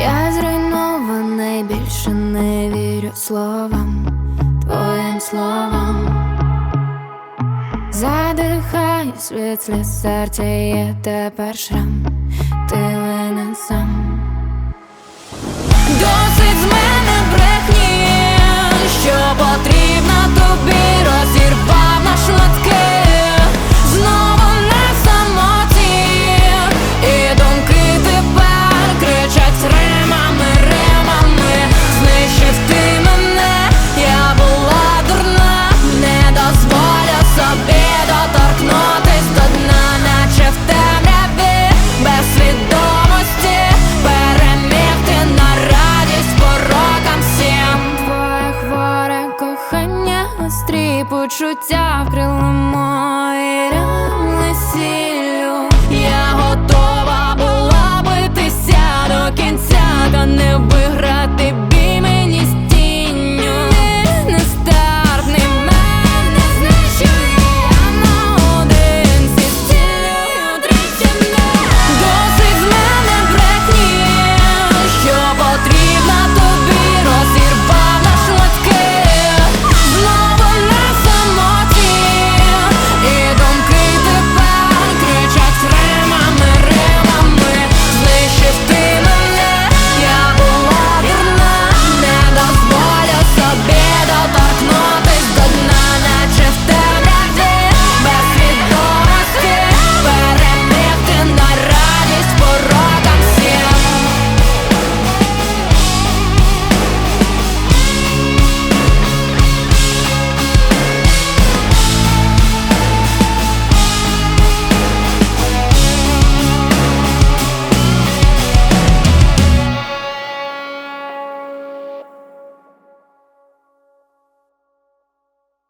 Я зруйнований, більше не вірю словам, твоїм словам. Задихаюсь від сліз серця, є тепер шрам, ти винен сам. почуття крилом.